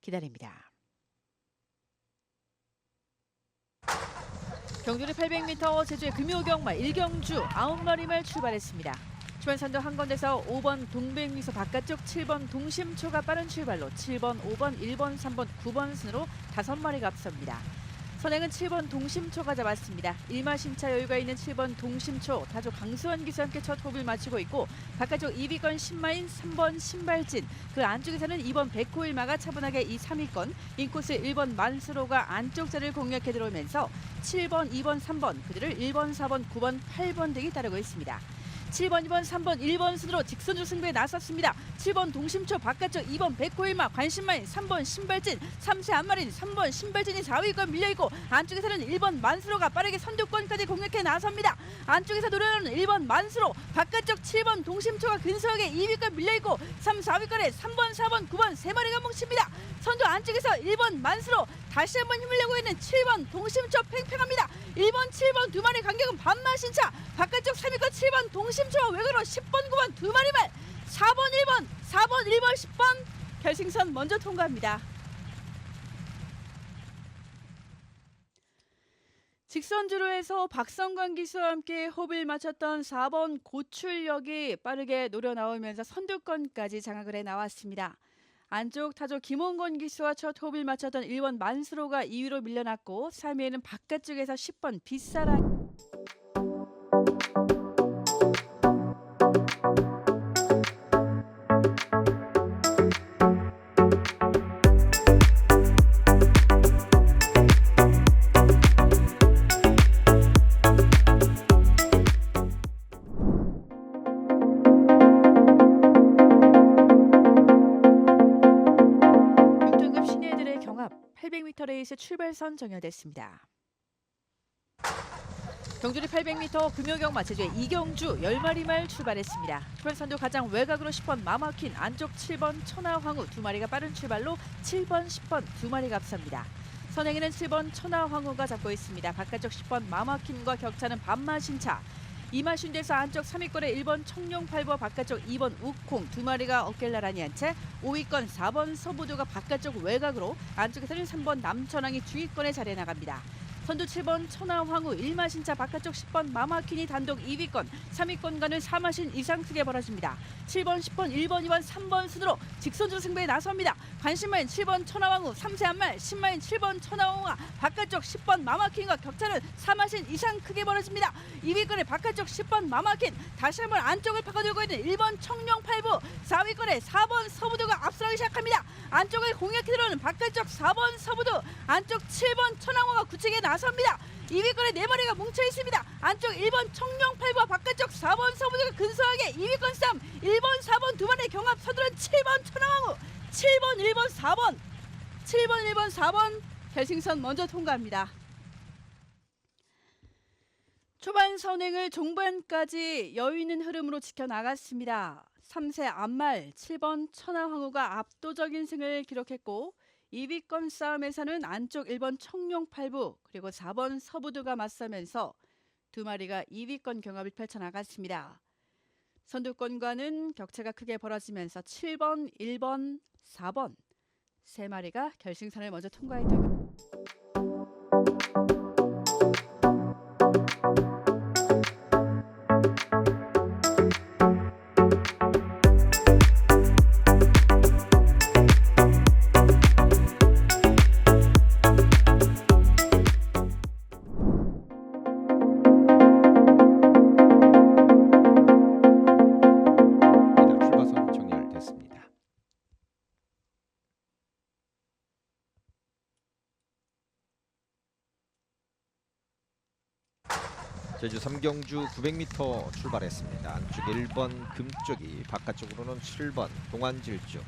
기다립니다. 경주리 800m 제주의 금요경마 일경주 9마리 말 출발했습니다. 주변선도 한 건데서 5번 동백미소 바깥쪽 7번 동심초가 빠른 출발로 7번, 5번, 1번, 3번, 9번 순으로 5마리가 앞섭니다. 선행은 7번 동심초가 잡았습니다. 일마신차 여유가 있는 7번 동심초 다조 강수원 기수와 함께 첫 호흡을 마치고 있고 바깥쪽 2위권 신마인 3번 신발진 그 안쪽에서는 2번 백호일마가 차분하게 이 3위권 인코스 1번 만수로가 안쪽 자리를 공략해 들어오면서 7번, 2번, 3번 그들을 1번, 4번, 9번, 8번 등이 따르고 있습니다. 7번, 2번, 3번, 1번 순으로 직선주 승부에 나섰습니다. 7번 동심초 바깥쪽 2번 백호일마 관심마인 3번 신발진 3세 안마린 3번 신발진이 4위권 밀려있고 안쪽에서는 1번 만수로가 빠르게 선두권까지 공략해 나섭니다. 안쪽에서 노려나오는 1번 만수로 바깥쪽 7번 동심초가 근소하게 2위권 밀려있고 3, 4위권에 3번, 4번, 9번 세 마리가 뭉칩니다. 선두 안쪽에서 1번 만수로 다시 한번 힘을 내고 있는 7번 동심초 팽팽합니다. 1번, 7번 두 마리 간격은 반마신차 바깥쪽 3위권 7번 동심초와 외곽으로 10번, 9번 두 마리 말 4번, 1번, 4번, 1번, 10번 결승선 먼저 통과합니다. 직선주로 해서 박성광 기수와 함께 호흡을 맞췄던 4번 고출역이 빠르게 노려 나오면서 선두권까지 장악을 해 나왔습니다. 안쪽 타조 김홍건 기수와 첫 호흡을 맞췄던 1번 만수로가 2위로 밀려났고 3위에는 바깥쪽에서 10번 빗사라 800m 레이스 출발선 정렬됐습니다. 경주리 800m 금요경마 제주의 이경주 10마리 말 출발했습니다. 출발선도 가장 외곽으로 10번 마마킨 안쪽 7번 천하황후 두 마리가 빠른 출발로 7번 10번 두 마리가 앞섭니다. 선행에는 7번 천하황후가 잡고 있습니다. 바깥쪽 10번 마마킨과 격차는 반마신차 이마신대에서 안쪽 3위권에 1번 청룡팔보 바깥쪽 2번 우콩 두 마리가 어깨를 나란히 한 채 5위권 4번 서부두가 바깥쪽 외곽으로 안쪽에서는 3번 남천왕이 중위권에 자리해 나갑니다. 선두 7번 천하황후 1마신차 바깥쪽 10번 마마킨이 단독 2위권 3위권과는 4마신 이상 크게 벌어집니다. 7번 10번 1번 2번 3번 순으로 직선주 승부에 나섭니다. 관심마인 7번 천하황후 3세 한말 10마인 7번 천하황후가 바깥쪽 10번 마마킨과 격차는 4마신 이상 크게 벌어집니다. 2위권에 바깥쪽 10번 마마킨 다시 한번 안쪽을 파고들고 있는 1번 청룡팔부 4위권에 4번 서부두가 앞서기 시작합니다. 안쪽을 공략해 들어오는 바깥쪽 4번 서부두 안쪽 7번 천왕호가 구치게 나섭니다. 2위권에 네 마리가 뭉쳐 있습니다. 안쪽 1번 청룡팔부와 바깥쪽 4번 서부두가 근소하게 2위권 싸움 1번 4번 두 마리의 경합 서두른 7번 천왕호 7번 1번 4번 7번 1번 4번 결승선 먼저 통과합니다. 초반 선행을 종반까지 여유 있는 흐름으로 지켜나갔습니다. 3세 안말 7번 천하황후가 압도적인 승을 기록했고 2위권 싸움에서는 안쪽 1번 청룡팔부 그리고 4번 서부두가 맞서면서 두 마리가 2위권 경합을 펼쳐나갔습니다. 선두권과는 격차가 크게 벌어지면서 7번, 1번, 4번 세 마리가 결승선을 먼저 통과했던 삼경주 900m 출발했습니다. 안쪽 1번 금쪽이 바깥쪽으로는 7번 동안질주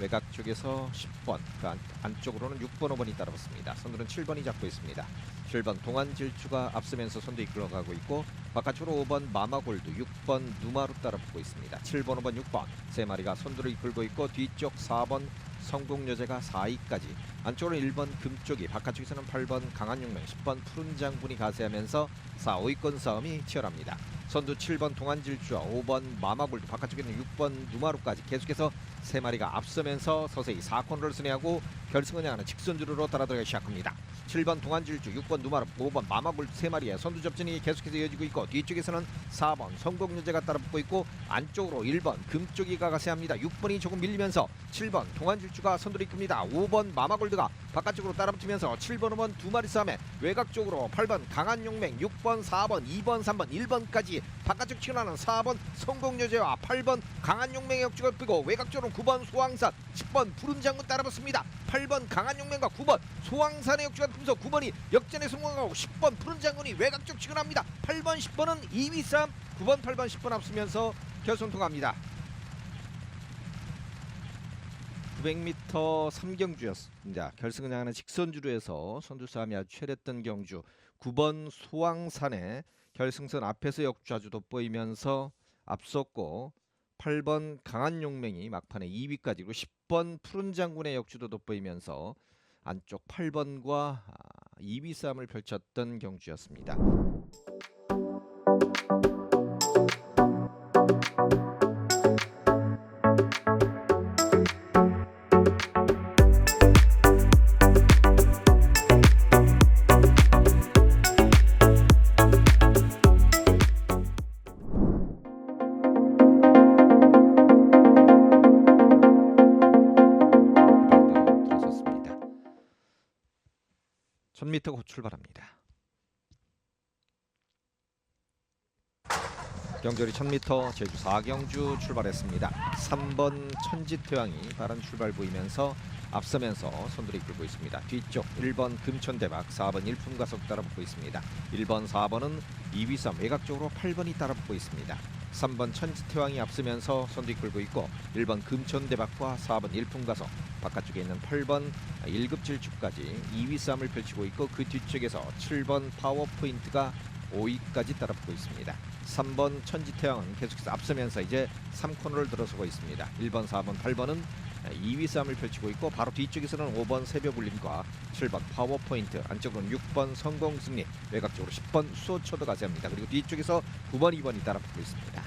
외곽 쪽에서 10번 그 안, 안쪽으로는 6번 5번이 따라붙습니다. 선두는 7번이 잡고 있습니다. 7번 동안질주가 앞서면서 선두 이끌어가고 있고 바깥쪽으로 5번 마마골드 6번 누마루 따라붙고 있습니다. 7번 5번 6번 세 마리가 선두를 이끌고 있고 뒤쪽 4번 성공여제가 4위까지 안쪽으로 1번 금쪽이 바깥쪽에서는 8번 강한육명 10번 푸른 장군이 가세하면서 4, 5위권 싸움이 치열합니다. 선두 7번 동안질주와 5번 마마골드 바깥쪽에 있는 6번 누마루까지 계속해서 세 마리가 앞서면서 서서히 4코너를 순회하고 결승을 향하는 직선주로로 따라들어가기 시작합니다. 7번 동안질주, 6번 누마루, 5번 마마골드 세 마리의 선두 접전이 계속해서 이어지고 있고 뒤쪽에서는 4번 성공여제가 따라붙고 있고 안쪽으로 1번 금쪽이가 가세합니다. 6번이 조금 밀리면서 7번 동안질주가 선두를 이끕니다. 5번 마마골드가 바깥쪽으로 따라붙으면서 7번, 5번 두 마리 싸움에 외곽 쪽으로 8번 강한용맹, 6번, 4번, 2번, 3번, 1번까지 바깥쪽 치고나는 4번 성공여제와 8번 강한용맹의 역주가 삐고 외곽 쪽으로 9번 소왕산, 10번 푸른장군 따라붙습니다. 8번 강한용맹과 9번 소왕산의 역주가 붙으면서 9번이 역전에 성공하고 10번 푸른장군이 외곽 쪽 치고납니다. 8번, 10번은 2위 싸움, 9번, 8번, 10번 앞서면서 결승 통합니다. 900m 3경주였습니다. 결승을 향하는 직선주로에서 선두 싸움이 아주 치열했던 경주 9번 소왕산의 결승선 앞에서 역주자주 돋보이면서 앞섰고 8번 강한 용맹이 막판에 2위까지 그리고 10번 푸른 장군의 역주도 돋보이면서 안쪽 8번과 2위 싸움을 펼쳤던 경주였습니다. 1000m 곧 출발합니다. 경절이 1000m 제주 4경주 출발했습니다. 3번 천지태왕이 빠른 출발 보이면서 앞서면서 선두를 이끌고 있습니다. 뒤쪽 1번 금천대박, 4번 일품가속 따라붙고 있습니다. 1번, 4번은 2위 싸움 외곽 쪽으로 8번이 따라붙고 있습니다. 3번 천지태왕이 앞서면서 선두 이끌고 있고 1번 금천대박과 4번 일품가속 바깥쪽에 있는 8번 1급 질주까지 2위 싸움을 펼치고 있고 그 뒤쪽에서 7번 파워포인트가 5위까지 따라붙고 있습니다. 3번 천지태양은 계속해서 앞서면서 이제 3코너를 들어서고 있습니다. 1번, 4번, 8번은 2위 싸움을 펼치고 있고 바로 뒤쪽에서는 5번 새벽울림과 7번 파워포인트 안쪽으로는 6번 성공승리 외곽쪽으로 10번 수호초도 가세합니다. 그리고 뒤쪽에서 9번, 2번이 따라붙고 있습니다.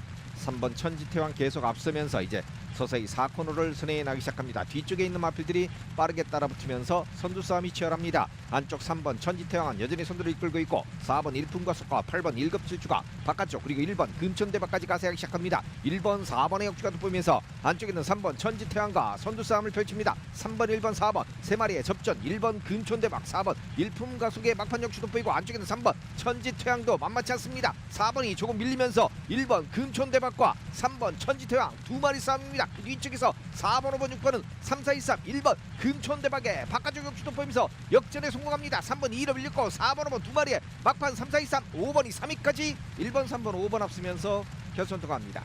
3번 천지태왕 계속 앞서면서 이제 서서히 4코너를 선회해 나기 시작합니다. 뒤쪽에 있는 마필들이 빠르게 따라붙으면서 선두 싸움이 치열합니다. 안쪽 3번 천지태왕은 여전히 선두를 이끌고 있고 4번 일품과속과 8번 1급 질주가 바깥쪽 그리고 1번 금천대박까지 가세하기 시작합니다. 1번 4번의 역주가 돋보이면서 안쪽에 있는 3번 천지태왕과 선두 싸움을 펼칩니다. 3번 1번 4번 세 마리의 접전 1번 금천대박 4번 일품가속의 막판 역주 돋보이고 안쪽에 있는 3번 천지태왕도 만만치 않습니다. 4번이 조금 밀리면서 1번 금천대박과 3번 천지태왕 두 마리 싸움입니다. 그 뒤쪽에서 4번, 5번, 6번은 3, 4, 2, 3, 1번 금천대박의 바깥쪽 역주도 보이면서 역전에 성공합니다. 3번 2로 밀렸고 4번, 5번 두 마리의 막판 3, 4, 2, 3, 5번이 3위까지 1번, 3번, 5번 앞서면서 결선 통합니다.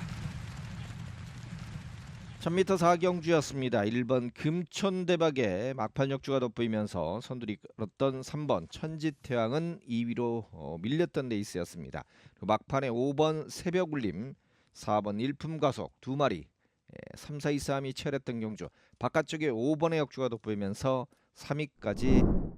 1000m 4경주였습니다. 1번 금천대박의 막판 역주가 돋보이면서 선두를 이끌었던 3번 천지태왕은 2위로 어, 밀렸던 레이스였습니다. 그 막판에 5번 새벽울림 4번 일품가속 두 마리 3, 4, 2, 3이 치열했던 경주. 바깥쪽에 5번의 역주가 돋보이면서 3위까지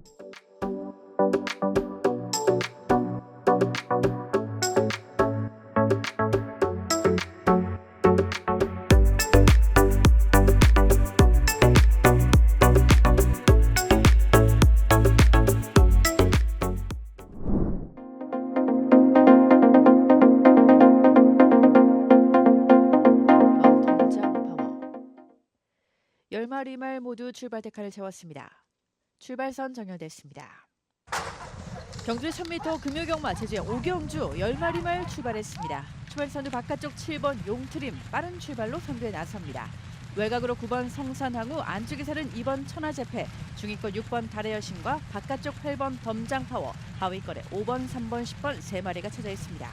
출발 데카를 채웠습니다. 출발선 정렬됐습니다. 경주 1000m 금요경마 제주의 오경주 열 마리 말 출발했습니다. 출발선두 바깥쪽 7번 용트림 빠른 출발로 선두에 나섭니다. 외곽으로 9번 성산항우 안쪽에서는 2번 천하제패 중위권 6번 달의 여신과 바깥쪽 8번 덤장파워 하위권에 5번 3번 10번 세 마리가 쳐져 있습니다.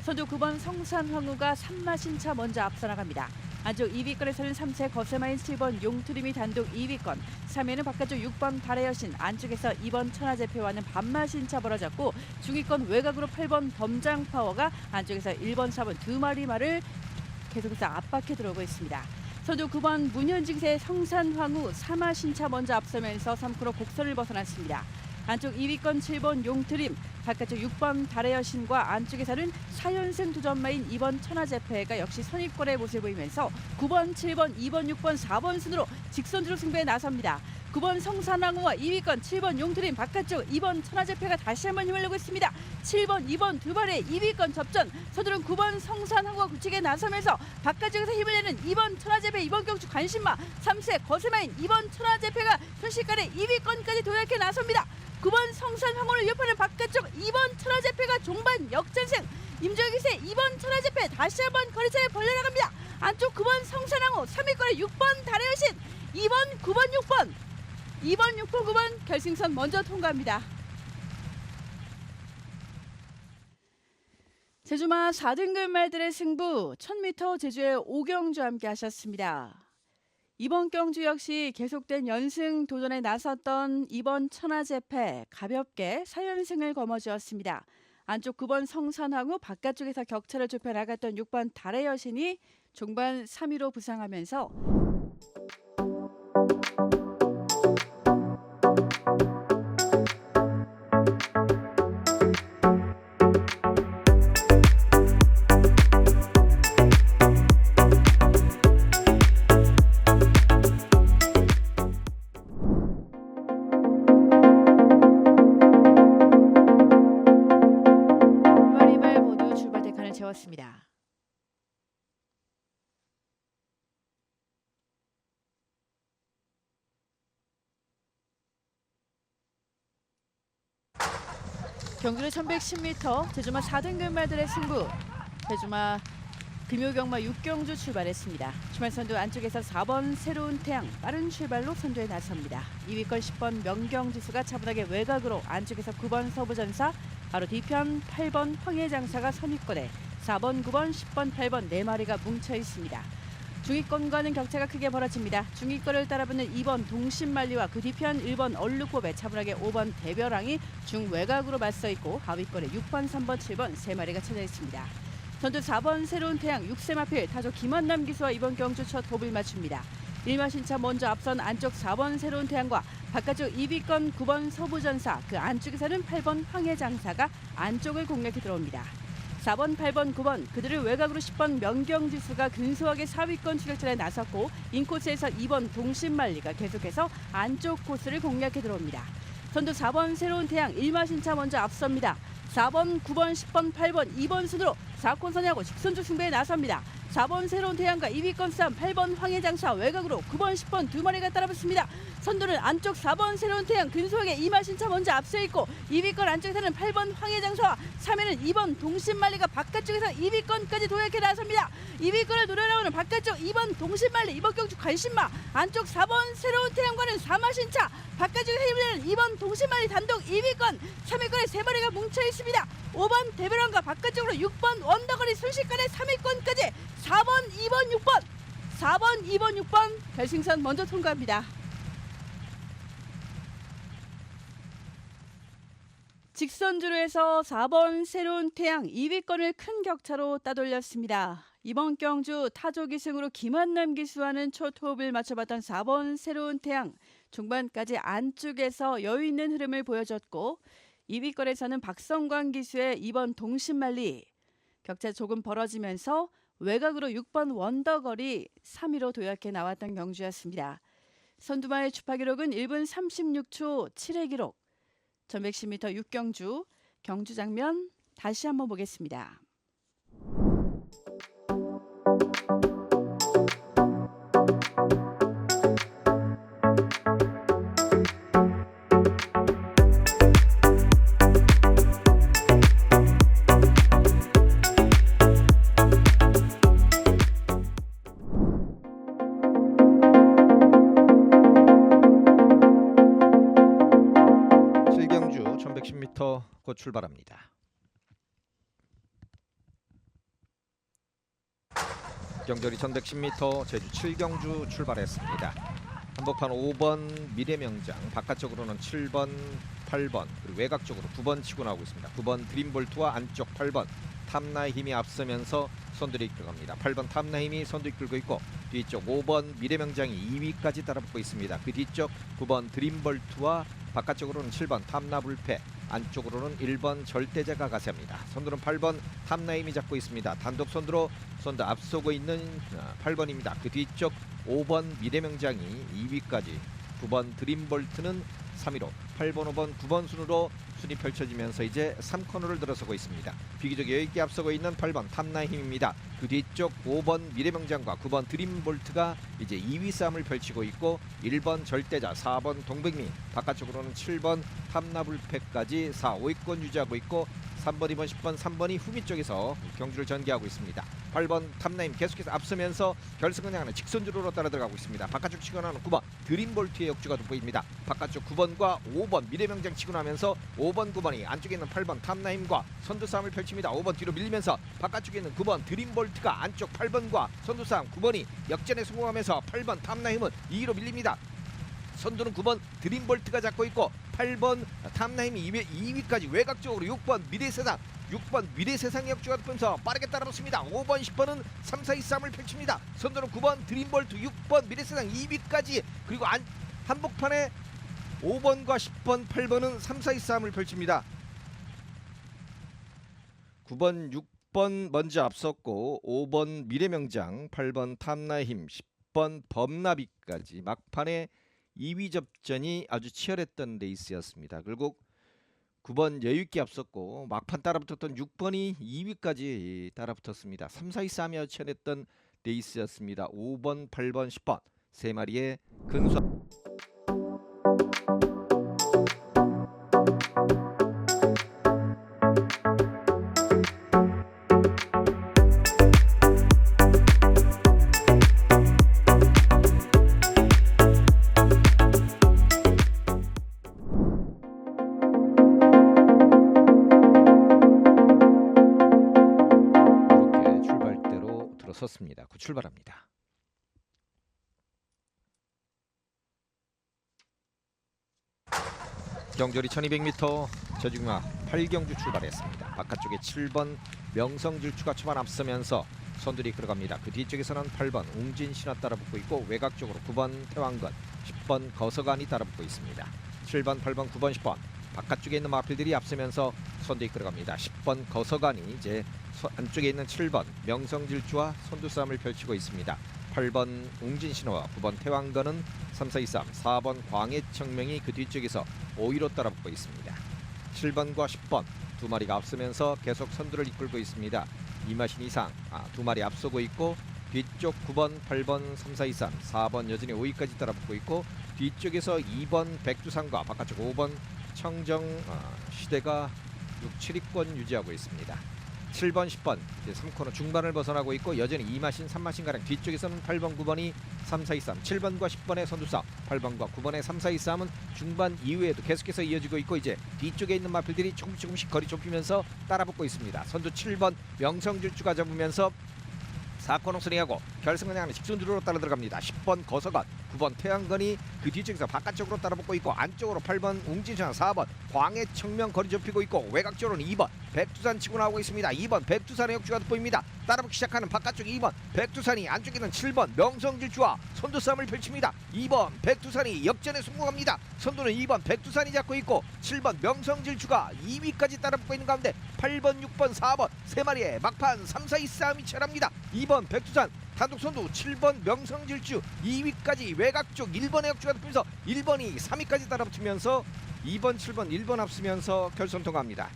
선두 9번 성산황우가 산마신차 먼저 앞서 나갑니다. 안쪽 2위권에서는 3세 거세마인 7번 용트림이 단독 2위권 3위는 바깥쪽 6번 달의 여신 안쪽에서 2번 천하제패와는 반마신차 벌어졌고 중위권 외곽으로 8번 덤장파워가 안쪽에서 1번 4번 두 마리 말을 계속해서 압박해 들어오고 있습니다. 선두 9번 문현직세 성산황우 사마신차 먼저 앞서면서 3코너 곡선을 벗어났습니다. 안쪽 2위권 7번 용트림, 바깥쪽 6번 달의 여신과 안쪽에서는 4연승 도전마인 2번 천하제패가 역시 선입권의 모습을 보이면서 9번, 7번, 2번, 6번, 4번 순으로 직선주로 승부에 나섭니다. 9번 성산항우와 2위권 7번 용트림 바깥쪽 2번 천하제패가 다시 한번 힘을 내고 있습니다. 7번, 2번 두 발의 2위권 접전 서두른 9번 성산항우와 굳히게 나서면서 바깥쪽에서 힘을 내는 2번 천하제패 2번 경주 관심마 3세 거세마인 2번 천하제패가 순식간에 2위권까지 도약해 나섭니다. 9번 성산항우를 위협하는 바깥쪽 2번 천하제패가 종반 역전승 임조기세 2번 천하제패 다시 한번 거리차에 벌려나갑니다. 안쪽 9번 성산항우 3위권에 6번 달의 여신 2번, 9번, 6번 2번, 6번, 9번 결승선 먼저 통과합니다. 제주마 4등급 말들의 승부 1000m 제주의 오경주 함께 하셨습니다. 이번 경주 역시 계속된 연승 도전에 나섰던 이번 천하제패 가볍게 4연승을 거머쥐었습니다. 안쪽 9번 성산항우 바깥쪽에서 격차를 좁혀 나갔던 6번 달의 여신이 종반 3위로 부상하면서 경주는 1110m 제주마 4등급 말들의 승부 제주마 금요경마 6경주 출발했습니다. 주말 선두 안쪽에서 4번 새로운 태양 빠른 출발로 선두에 나섭니다. 2위권 10번 명경지수가 차분하게 외곽으로 안쪽에서 9번 서부전사 바로 뒤편 8번 황해장사가 선입권에 4번, 9번, 10번, 8번 네 마리가 뭉쳐 있습니다. 중위권과는 격차가 크게 벌어집니다. 중위권을 따라붙는 2번 동신만리와 그 뒤편 1번 얼룩법에 차분하게 5번 대별왕이 중외곽으로 맞서 있고 하위권에 6번, 3번, 7번 세 마리가 쳐져 있습니다. 선두 4번 새로운 태양 6세 마필 타조 김한남 기수와 이번 경주 첫 호흡을 맞춥니다. 일마신차 먼저 앞선 안쪽 4번 새로운 태양과 바깥쪽 2위권 9번 서부전사 그 안쪽에서는 8번 황해장사가 안쪽을 공략해 들어옵니다. 4번, 8번, 9번 그들을 외곽으로 10번 명경지수가 근소하게 4위권 추격전에 나섰고 인코스에서 2번 동신만리가 계속해서 안쪽 코스를 공략해 들어옵니다. 선두 4번 새로운 태양 일마신차 먼저 앞섭니다. 4번, 9번, 10번, 8번, 2번 순으로 4권 선야고 직선주 승부에 나섭니다. 4번 새로운 태양과 2위권 싸움 8번 황해장사 외곽으로 9번, 10번 두 마리가 따라붙습니다. 선두는 안쪽 4번 새로운 태양 근소하게 이마신차 먼저 앞서 있고 2위권 안쪽에서는 8번 황해장사와 3위는 2번 동신만리가 바깥쪽에서 2위권까지 도약해 나섭니다. 2위권을 노려나오는 바깥쪽 2번 동신만리 이번 경주 관심마 안쪽 4번 새로운 태양과는 4마신차 바깥쪽에서 힘을 내는 2번 동신만리 단독 2위권 3위권에 세 마리가 뭉쳐 있습니다. 5번 대별원과 바깥쪽으로 6번 원더거리 순식간에 3위권까지 4번, 2번, 6번 4번, 2번, 6번 결승선 먼저 통과합니다. 직선주로 해서 4번 새로운 태양 2위권을 큰 격차로 따돌렸습니다. 이번 경주 타조 기승으로 김한남 기수와는 첫 호흡을 맞춰봤던 4번 새로운 태양 중반까지 안쪽에서 여유 있는 흐름을 보여줬고 2위권에서는 박성광 기수의 2번 동신말리 격차 조금 벌어지면서 외곽으로 6번 원더거리 3위로 도약해 나왔던 경주였습니다. 선두마의 주파 기록은 1분 36초 7의 기록 1110m 6경주 경주 장면 다시 한번 보겠습니다. 출발합니다. 경절이 1110m 제주 7경주 출발했습니다. 한복판 5번 미래명장 바깥쪽으로는 7번 8번 그리고 외곽 쪽으로 9번 치고 나오고 있습니다. 9번 드림볼트와 안쪽 8번 탐나의 힘이 앞서면서 선두를 이끌어갑니다. 8번 탐나의 힘이 선두 이끌고 있고 뒤쪽 5번 미래명장이 2위까지 따라붙고 있습니다. 그 뒤쪽 9번 드림볼트와 바깥쪽으로는 7번 탐나 불패 안쪽으로는 1번 절대자가 가세합니다. 선두는 8번 탐나임이 잡고 있습니다. 단독 선두로 선두 앞서고 있는 아, 8번입니다. 그 뒤쪽 5번 미래명장이 2위까지 9번 드림볼트는 3위로 8번, 5번, 9번 순으로 순위 펼쳐지면서 이제 3코너를 들어서고 있습니다. 비교적 여유있게 앞서고 있는 8번 탐나힘입니다. 그 뒤쪽 5번 미래명장과 9번 드림볼트가 이제 2위 싸움을 펼치고 있고 1번 절대자, 4번 동백미, 바깥쪽으로는 7번 탐나불패까지 4, 5위권 유지하고 있고 3번, 2번, 10번, 3번이 후미 쪽에서 경주를 전개하고 있습니다. 8번 탐나임 계속해서 앞서면서 결승을 향하는 직선주로로 따라 들어가고 있습니다. 바깥쪽 치고 나는 9번 드림볼트의 역주가 돋보입니다. 바깥쪽 9번과 5번 미래명장 치고 나면서 5번, 9번이 안쪽에 있는 8번 탐나임과 선두 싸움을 펼칩니다. 5번 뒤로 밀리면서 바깥쪽에 있는 9번 드림볼트가 안쪽 8번과 선두 싸움 9번이 역전에 성공하면서 8번 탐나임은 2위로 밀립니다. 선두는 9번 드림볼트가 잡고 있고 8번 탐나임이 2위, 2위까지 외곽쪽으로 6번 미래 세상 6번 미래 세상의 역주가 돋보면서 빠르게 따라붙습니다. 5번 10번은 3, 4, 2 싸움을 펼칩니다. 선두는 9번 드림볼트 6번 미래 세상 2위까지 그리고 안, 한복판에 5번과 10번 8번은 3, 4, 2 싸움을 펼칩니다. 9번 6번 먼저 앞섰고 5번 미래명장 8번 탐나힘 10번 범나비까지 막판에 2위 접전이 아주 치열했던 레이스였습니다. 결국 9번 여유있게 앞섰고 막판 따라붙었던 6번이 2위까지 따라붙었습니다. 3, 4, 2 싸움이 아주 치열했던 레이스였습니다. 5번, 8번, 10번 세 마리의 근소 그 출발합니다. 경절이 1200m 저중마 8경주 출발했습니다. 바깥쪽에 7번 명성질주가 초반 앞서면서 선두리 끌어갑니다. 그 뒤쪽에서는 8번 웅진 신화 따라붙고 있고 외곽쪽으로 9번 태왕건, 10번 거서간이 따라붙고 있습니다. 7번, 8번, 9번, 10번 바깥쪽에 있는 마필들이 앞서면서 선두에 끌어갑니다. 10번 거서간이 이제 서- 안쪽에 있는 7번 명성질주와 선두 싸움을 펼치고 있습니다. 8번 웅진신호와 9번 태왕건은 3, 4, 2, 3, 4번 광해청명이 그 뒤쪽에서 5위로 따라붙고 있습니다. 7번과 10번 두 마리가 앞서면서 계속 선두를 이끌고 있습니다. 이마신 이상 아, 두 마리 앞서고 있고 뒤쪽 9번, 8번, 3, 4, 2, 3, 4번 여전히 5위까지 따라붙고 있고 뒤쪽에서 2번 백두산과 바깥쪽 5번 청정 아, 시대가 6, 7위권 유지하고 있습니다. 7번, 10번 이제 3코너 중반을 벗어나고 있고 여전히 2마신, 3마신 가량 뒤쪽에서는 8번, 9번이 3, 4, 2, 3 7번과 10번의 선두싸움 8번과 9번의 3, 4, 2 싸움은 중반 이후에도 계속해서 이어지고 있고 이제 뒤쪽에 있는 마필들이 조금씩 조금씩 거리 좁히면서 따라붙고 있습니다. 선두 7번 명성질주가 잡으면서 4코너 순위하고 결승을 향하는 직선주로 따라 들어갑니다. 10번 거서관, 9번 태양건이 그 뒤쪽에서 바깥쪽으로 따라붙고 있고 안쪽으로 8번 웅진산, 4번 광해청명 거리 좁히고 있고 외곽쪽으로는 2번 백두산 치고 나오고 있습니다. 2번 백두산의 역주가 돋보입니다. 따라붙기 시작하는 바깥쪽 2번 백두산이 안쪽에는 7번 명성질주와 선두 싸움을 펼칩니다. 2번 백두산이 역전에 성공합니다. 선두는 2번 백두산이 잡고 있고 7번 명성질주가 2위까지 따라붙고 있는 가운데 8번, 6번, 4번 세 마리의 막판 3, 4, 2 싸움이 치열합니다. 2번 백두산 단독 선두 7번 명성질주 2위까지 외곽 쪽 1번의 역주가 돋보면서 1번이 3위까지 따라붙으면서 2번, 7번, 1번 앞서면서 결선 통과합니다.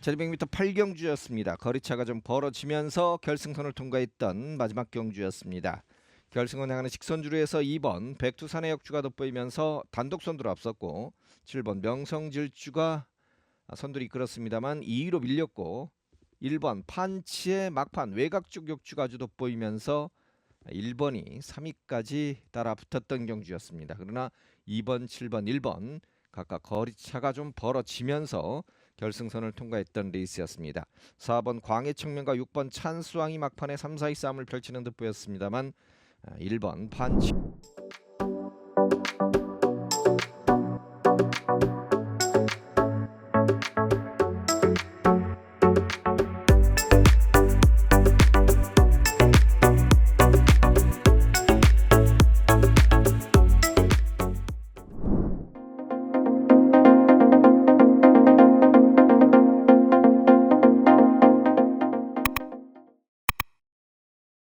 700m 8경주였습니다. 거리차가 좀 벌어지면서 결승선을 통과했던 마지막 경주였습니다. 결승을 향하는 직선주로에서 2번 백두산의 역주가 돋보이면서 단독 선두로 앞섰고 7번 명성질주가 선두를 이끌었습니다만 2위로 밀렸고 1번 판치의 막판 외곽 쪽 역주가 아주 돋보이면서 1번이 3위까지 따라 붙었던 경주였습니다. 그러나 2번, 7번, 1번 각각 거리차가 좀 벌어지면서 결승선을 통과했던 레이스였습니다. 4번 광해청명과 6번 찬수왕이 막판에 3, 4위 싸움을 펼치는 듯 보였습니다만 1번 판치